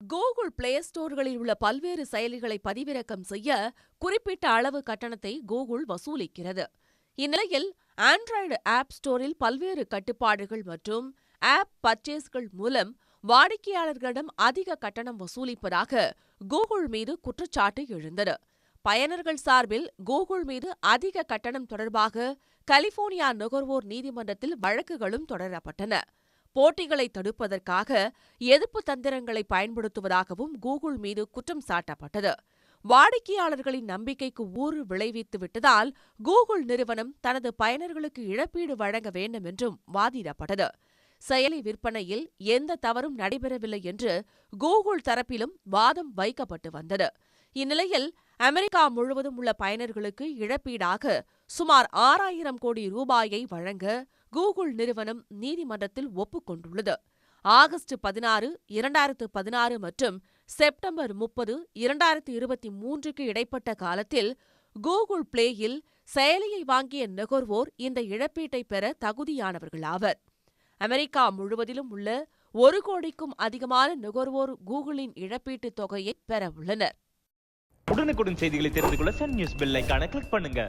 Google play ஸ்டோர்களில் உள்ள பல்வேறு செயலிகளை பதிவிறக்கம் செய்ய குறிப்பிட்ட அளவு கட்டணத்தை கூகுள் வசூலிக்கிறது. இந்நிலையில் ஆண்ட்ராய்டு ஆப் ஸ்டோரில் பல்வேறு கட்டுப்பாடுகள் மற்றும் ஆப் பர்ச்சேஸ்கள் மூலம் வாடிக்கையாளர்களிடம் அதிக கட்டணம் வசூலிப்பதாக கூகுள் மீது குற்றச்சாட்டு எழுந்தது. பயனர்கள் சார்பில் கூகுள் மீது அதிக கட்டணம் தொடர்பாக கலிபோர்னியா நுகர்வோர் நீதிமன்றத்தில் வழக்குகளும் தொடரப்பட்டன. போட்டிகளை தடுப்பதற்காக எதிர்ப்பு தந்திரங்களை பயன்படுத்துவதாகவும் கூகுள் மீது குற்றம் சாட்டப்பட்டது. வாடிக்கையாளர்களின் நம்பிக்கைக்கு ஊறு விளைவித்து விட்டதால் கூகுள் நிறுவனம் தனது பயனர்களுக்கு இழப்பீடு வழங்க வேண்டும் என்றும் வாதிடப்பட்டது. செயலி விற்பனையில் எந்த தவறும் நடைபெறவில்லை என்று கூகுள் தரப்பிலும் வாதம் வைக்கப்பட்டு வந்தது. இந்நிலையில் அமெரிக்கா முழுவதும் உள்ள பயனர்களுக்கு இழப்பீடாக சுமார் ஆறாயிரம் கோடி ரூபாயை வழங்க கூகுள் நிறுவனம் நீதிமன்றத்தில் ஒப்புக்கொண்டுள்ளது. ஆகஸ்ட் பதினாறு இரண்டாயிரத்து பதினாறு மற்றும் செப்டம்பர் முப்பது இரண்டாயிரத்து இருபத்தி மூன்றுக்கு இடைப்பட்ட காலத்தில் கூகுள் பிளேயில் செயலியை வாங்கிய நுகர்வோர் இந்த இழப்பீட்டை பெற தகுதியானவர்களாவர் அமெரிக்கா முழுவதிலும் உள்ள ஒரு கோடிக்கும் அதிகமான நுகர்வோர் கூகுளின் இழப்பீட்டுத் தொகையை பெற உள்ளனர். உடனுக்குடன் செய்திகளை தெரிந்து கொள்ள சன் நியூஸ் பெல்லைக்கான கிளிக் பண்ணுங்க.